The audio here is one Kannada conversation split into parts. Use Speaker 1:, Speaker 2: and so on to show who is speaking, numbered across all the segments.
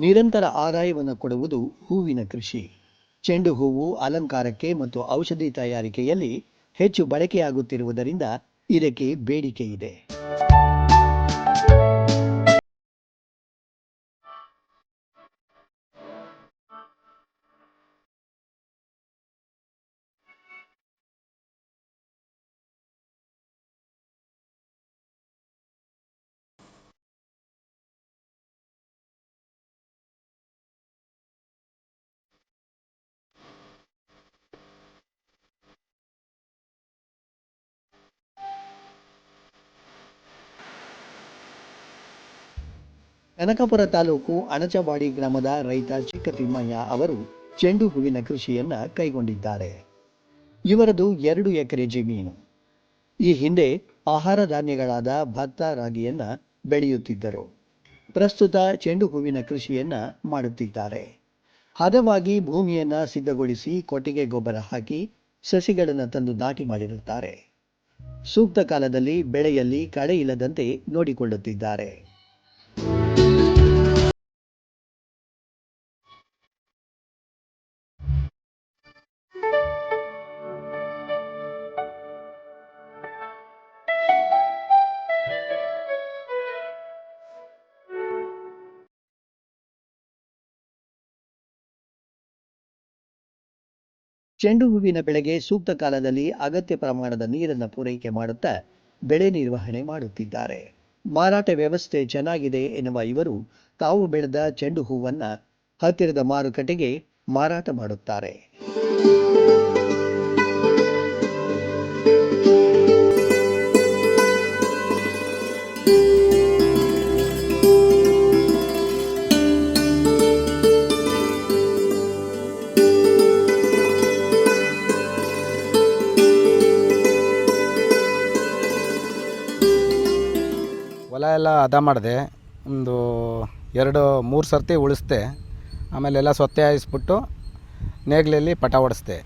Speaker 1: ನಿರಂತರ ಆದಾಯವನ್ನು ಕೊಡುವುದು ಹೂವಿನ ಕೃಷಿ. ಚೆಂಡು ಹೂವು ಅಲಂಕಾರಕ್ಕೆ ಮತ್ತು ಔಷಧಿ ತಯಾರಿಕೆಯಲ್ಲಿ ಹೆಚ್ಚು ಬಳಕೆಯಾಗುತ್ತಿರುವುದರಿಂದ ಇದಕ್ಕೆ ಬೇಡಿಕೆ ಇದೆ ಕನಕಪುರ ತಾಲೂಕು ಅಣಚವಾಡಿ ಗ್ರಾಮದ ರೈತ ಚಿಕ್ಕ ತಿಮ್ಮಯ್ಯ ಅವರು ಚೆಂಡು ಹೂವಿನ ಕೃಷಿಯನ್ನ ಕೈಗೊಂಡಿದ್ದಾರೆ. ಇವರದು ಎರಡು ಎಕರೆ ಜಮೀನು. ಈ ಹಿಂದೆ ಆಹಾರ ಧಾನ್ಯಗಳಾದ ಭತ್ತ, ರಾಗಿಯನ್ನ ಬೆಳೆಯುತ್ತಿದ್ದರು. ಪ್ರಸ್ತುತ ಚೆಂಡು ಹೂವಿನ ಕೃಷಿಯನ್ನ ಮಾಡುತ್ತಿದ್ದಾರೆ. ಹದವಾಗಿ ಭೂಮಿಯನ್ನ ಸಿದ್ಧಗೊಳಿಸಿ ಕೊಟ್ಟಿಗೆ ಗೊಬ್ಬರ ಹಾಕಿ ಸಸಿಗಳನ್ನು ತಂದು ನಾಟಿ ಮಾಡಿರುತ್ತಾರೆ. ಸೂಕ್ತ ಕಾಲದಲ್ಲಿ ಬೆಳೆಯಲ್ಲಿ ಕಳೆ ಇಲ್ಲದಂತೆ ನೋಡಿಕೊಳ್ಳುತ್ತಿದ್ದಾರೆ. ಚೆಂಡು ಹೂವಿನ ಬೆಳೆಗೆ ಸೂಕ್ತ ಕಾಲದಲ್ಲಿ ಅಗತ್ಯ ಪ್ರಮಾಣದ ನೀರನ್ನು ಪೂರೈಕೆ ಮಾಡುತ್ತಾ ಬೆಳೆ ನಿರ್ವಹಣೆ ಮಾಡುತ್ತಿದ್ದಾರೆ. ಮಾರಾಟ ವ್ಯವಸ್ಥೆ ಚೆನ್ನಾಗಿದೆ ಎನ್ನುವ ಇವರು ತಾವು ಬೆಳೆದ ಚೆಂಡು ಹೂವನ್ನ ಹತ್ತಿರದ ಮಾರುಕಟ್ಟೆಗೆ ಮಾರಾಟ ಮಾಡುತ್ತಾರೆ.
Speaker 2: ಎಲ್ಲ ಹದ ಮಾಡಿದೆ. ಒಂದು ಎರಡು, ಮೂರು ಸರ್ತಿ ಉಳಿಸ್ದೆ. ಆಮೇಲೆ ಎಲ್ಲ ಸೊತ್ತೆ ಹಾಯಿಸ್ಬಿಟ್ಟು ನೇಗ್ಲಲ್ಲಿ ಪಟ ಹೊಡೆಸ್ದೆ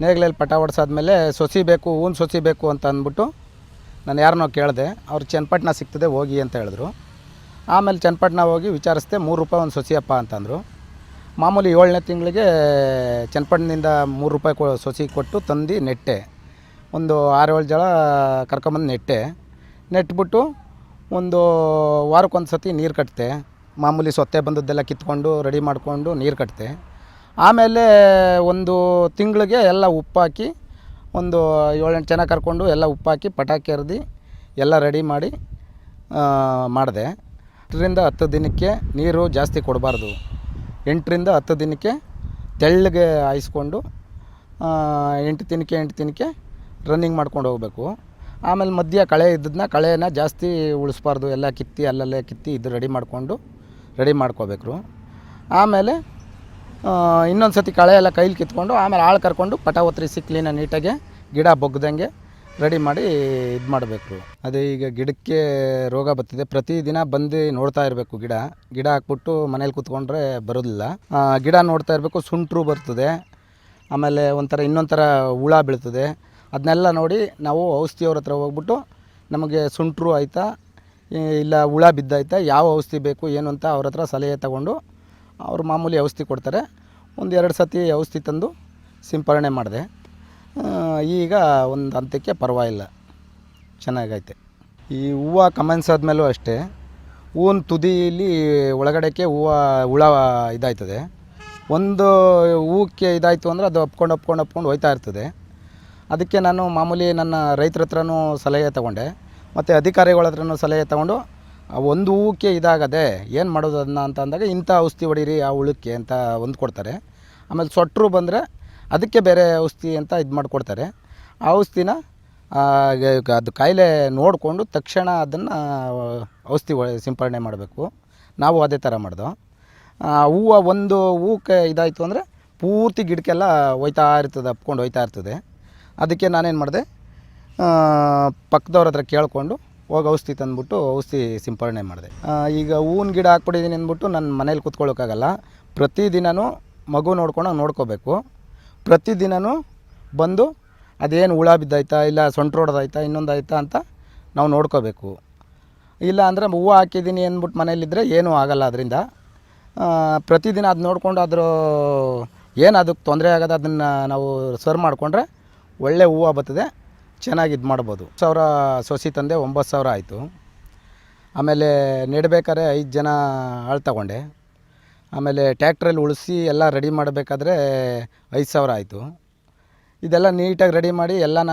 Speaker 2: ನೇಗ್ಲಲ್ಲಿ ಪಟ ಹೊಡ್ಸಾದ್ಮೇಲೆ ಸೊಸಿ ಬೇಕು, ಹೂನ್ ಸೊಸಿ ಬೇಕು ಅಂತ ಅಂದ್ಬಿಟ್ಟು ನಾನು ಯಾರನ್ನೋ ಕೇಳಿದೆ. ಅವ್ರು ಚನ್ನಪಟ್ಟಣ ಸಿಗ್ತದೆ, ಹೋಗಿ ಅಂತ ಹೇಳಿದ್ರು. ಆಮೇಲೆ ಚನ್ನಪಟ್ಟಣ ಹೋಗಿ ವಿಚಾರಿಸ್ದೆ, ಮೂರು ರೂಪಾಯಿ ಒಂದು ಸೊಸಿಯಪ್ಪ ಅಂತಂದರು. ಮಾಮೂಲಿ ಏಳನೇ ತಿಂಗಳಿಗೆ ಚನ್ನಪಟ್ಟಣದಿಂದ ಮೂರು ರೂಪಾಯಿ ಸೊಸಿ ಕೊಟ್ಟು ತಂದು ನೆಟ್ಟೆ. ಒಂದು ಆರು ಏಳು ಜಳ ಕರ್ಕೊಂಬಂದು ನೆಟ್ಟೆ. ನೆಟ್ಬಿಟ್ಟು ಒಂದು ವಾರಕ್ಕೊಂದು ಸತಿ ನೀರು ಕಟ್ತೆ. ಮಾಮೂಲಿ ಸೊತ್ತೆ ಬಂದದ್ದೆಲ್ಲ ಕಿತ್ಕೊಂಡು, ರೆಡಿ ಮಾಡಿಕೊಂಡು ನೀರು ಕಟ್ತೆ. ಆಮೇಲೆ ಒಂದು ತಿಂಗಳಿಗೆ ಎಲ್ಲ ಉಪ್ಪಾಕಿ, ಒಂದು ಏಳೆಂಟು ಜನ ಕರ್ಕೊಂಡು ಎಲ್ಲ ಉಪ್ಪಾಕಿ, ಪಟಾಕಿ ಎರ್ದು ಎಲ್ಲ ರೆಡಿ ಮಾಡಿ ಮಾಡಿದೆ. ಎಂಟರಿಂದ ಹತ್ತು ದಿನಕ್ಕೆ ನೀರು ಜಾಸ್ತಿ ಕೊಡಬಾರ್ದು. ಎಂಟರಿಂದ ಹತ್ತು ದಿನಕ್ಕೆ ತೆಳ್ಳಗೆ ಹಾಯಿಸ್ಕೊಂಡು ಎಂಟು ದಿನಕ್ಕೆ ಎಂಟು ದಿನಕ್ಕೆ ರನ್ನಿಂಗ್ ಮಾಡ್ಕೊಂಡು ಹೋಗಬೇಕು. ಆಮೇಲೆ ಮಧ್ಯ ಕಳೆ ಇದ್ದದನ್ನ ಕಳೆನ ಜಾಸ್ತಿ ಉಳಿಸ್ಬಾರ್ದು, ಎಲ್ಲ ಕಿತ್ತಿ ಅಲ್ಲಲ್ಲೇ ಕಿತ್ತಿ ಇದು ರೆಡಿ ಮಾಡಿಕೊಂಡು ರೆಡಿ ಮಾಡ್ಕೋಬೇಕು ಆಮೇಲೆ ಇನ್ನೊಂದು ಸತಿ ಕಳೆ ಎಲ್ಲ ಕೈಲಿ ಕಿತ್ಕೊಂಡು, ಆಮೇಲೆ ಆಳು ಕರ್ಕೊಂಡು ಪಟ ಒತ್ತರಿಸಿ ಕ್ಲೀನ ನೀಟಾಗೆ ಗಿಡ ಬೊಗ್ದಂಗೆ ರೆಡಿ ಮಾಡಿ ಇದು ಮಾಡಬೇಕು ಅದೇ ಈಗ ಗಿಡಕ್ಕೆ ರೋಗ ಬರ್ತಿದೆ. ಪ್ರತಿದಿನ ಬಂದು ನೋಡ್ತಾ ಇರಬೇಕು ಗಿಡ. ಗಿಡ ಹಾಕ್ಬಿಟ್ಟು ಮನೇಲಿ ಕೂತ್ಕೊಂಡ್ರೆ ಬರೋದಿಲ್ಲ. ಗಿಡ ನೋಡ್ತಾ ಇರಬೇಕು, ಸುಂಟ್ರು ಬರ್ತದೆ. ಆಮೇಲೆ ಒಂಥರ ಇನ್ನೊಂಥರ ಥರ ಹುಳ ಬೀಳ್ತದೆ. ಅದನ್ನೆಲ್ಲ ನೋಡಿ ನಾವು ಔಷಧಿಯವ್ರ ಹತ್ರ ಹೋಗ್ಬಿಟ್ಟು ನಮಗೆ ಸುಂಟ್ರು ಆಯಿತಾ ಇಲ್ಲ ಹುಳ ಬಿದ್ದಾಯ್ತಾ, ಯಾವ ಔಷಧಿ ಬೇಕು, ಏನು ಅಂತ ಅವ್ರ ಹತ್ರ ಸಲಹೆ ತಗೊಂಡು ಅವರು ಮಾಮೂಲಿ ಔಷಧಿ ಕೊಡ್ತಾರೆ. ಒಂದು ಎರಡು ಸತಿ ಔಷಧಿ ತಂದು ಸಿಂಪರಣೆ ಮಾಡಿದೆ. ಈಗ ಒಂದು ಹಂತಕ್ಕೆ ಪರವಾಗಿಲ್ಲ. ಚೆನ್ನಾಗೈತೆ. ಈ ಹೂವು ಕಮನ್ಸಾದ್ಮೇಲೂ ಅಷ್ಟೇ, ಹೂವಿನ ತುದಿಯಲ್ಲಿ ಒಳಗಡೆಕ್ಕೆ ಹೂವು, ಹುಳ ಇದಾಯ್ತದೆ. ಒಂದು ಹೂಕ್ಕೆ ಇದಾಯಿತು ಅಂದರೆ ಅದು ಅಪ್ಕೊಂಡು ಅಪ್ಕೊಂಡು ಅಪ್ಕೊಂಡು ಹೋಯ್ತಾ ಇರ್ತದೆ. ಅದಕ್ಕೆ ನಾನು ಮಾಮೂಲಿ ನನ್ನ ರೈತರ ಹತ್ರನೂ ಸಲಹೆ ತಗೊಂಡೆ, ಮತ್ತು ಅಧಿಕಾರಿಗಳ ಹತ್ರನೂ ಸಲಹೆ ತಗೊಂಡು ಒಂದು ಹೂಕ್ಕೆ ಇದಾಗದೆ ಏನು ಮಾಡೋದು ಅದನ್ನ ಅಂತ ಅಂದಾಗ ಇಂಥ ಔಷಧಿ ಹೊಡೀರಿ, ಆ ಹುಳಕ್ಕೆ ಅಂತ ಒಂದು ಕೊಡ್ತಾರೆ. ಆಮೇಲೆ ಸೊಟ್ಟರು ಬಂದರೆ ಅದಕ್ಕೆ ಬೇರೆ ಔಷಧಿ ಅಂತ ಇದು ಮಾಡಿಕೊಡ್ತಾರೆ. ಆ ಔಷಧಿನ ಅದು ಕಾಯಿಲೆ ನೋಡಿಕೊಂಡು ತಕ್ಷಣ ಅದನ್ನು ಔಷಧಿ ಸಿಂಪಡಣೆ ಮಾಡಬೇಕು. ನಾವು ಅದೇ ಥರ ಮಾಡ್ದೋ. ಹೂವು ಒಂದು ಹೂಕ್ಕೆ ಇದಾಯಿತು ಅಂದರೆ ಪೂರ್ತಿ ಗಿಡಕ್ಕೆಲ್ಲ ಹೋಯ್ತಾ ಇರ್ತದೆ, ಅಪ್ಕೊಂಡು ಹೋಯ್ತಾ ಇರ್ತದೆ. ಅದಕ್ಕೆ ನಾನೇನು ಮಾಡಿದೆ ಪಕ್ಕದವ್ರ ಹತ್ರ ಕೇಳಿಕೊಂಡು ಹೋಗಿ ಔಷಧಿ ತಂದುಬಿಟ್ಟು ಔಷಧಿ ಸಿಂಪಡಣೆ ಮಾಡಿದೆ. ಈಗ ಹೂವಿನ ಗಿಡ ಹಾಕ್ಬಿಟ್ಟಿದ್ದೀನಿ ಅಂದ್ಬಿಟ್ಟು ನನ್ನ ಮನೇಲಿ ಕೂತ್ಕೊಳ್ಳೋಕ್ಕಾಗಲ್ಲ ಪ್ರತಿದಿನವೂ ಮಗು ನೋಡ್ಕೊಂಡು ನೋಡ್ಕೋಬೇಕು. ಪ್ರತಿದಿನವೂ ಬಂದು ಅದೇನು ಹುಳ ಬಿದ್ದಾಯ್ತಾ, ಇಲ್ಲ ಸೊಂಟ ಹೊಡೆದಾಯ್ತಾ ಇನ್ನೊಂದು ಆಯ್ತಾ ಅಂತ ನಾವು ನೋಡ್ಕೋಬೇಕು. ಇಲ್ಲ ಅಂದರೆ ಹೂವು ಹಾಕಿದ್ದೀನಿ ಅಂದ್ಬಿಟ್ಟು ಮನೇಲಿದ್ದರೆ ಏನೂ ಆಗಲ್ಲ ಅದರಿಂದ. ಪ್ರತಿದಿನ ಅದು ನೋಡಿಕೊಂಡು ಅದ್ರ ಏನು ಅದಕ್ಕೆ ತೊಂದರೆ ಆಗೋದು, ಅದನ್ನು ನಾವು ಸರ್ ಮಾಡಿಕೊಂಡ್ರೆ ಒಳ್ಳೆ ಹೂವು ಬರ್ತದೆ, ಚೆನ್ನಾಗಿ ಇದು ಮಾಡ್ಬೋದು. ಸಾವಿರ ಸೊಸಿ ತಂದೆ, ಒಂಬತ್ತು ಸಾವಿರ ಆಯಿತು. ಆಮೇಲೆ ನೆಡಬೇಕಾದ್ರೆ ಐದು ಜನ ಆಳು ತಗೊಂಡೆ. ಆಮೇಲೆ ಟ್ಯಾಕ್ಟ್ರಲ್ಲಿ ಉಳಿಸಿ ಎಲ್ಲ ರೆಡಿ ಮಾಡಬೇಕಾದ್ರೆ ಐದು ಸಾವಿರ ಆಯಿತು. ಇದೆಲ್ಲ ನೀಟಾಗಿ ರೆಡಿ ಮಾಡಿ ಎಲ್ಲ ನಾನು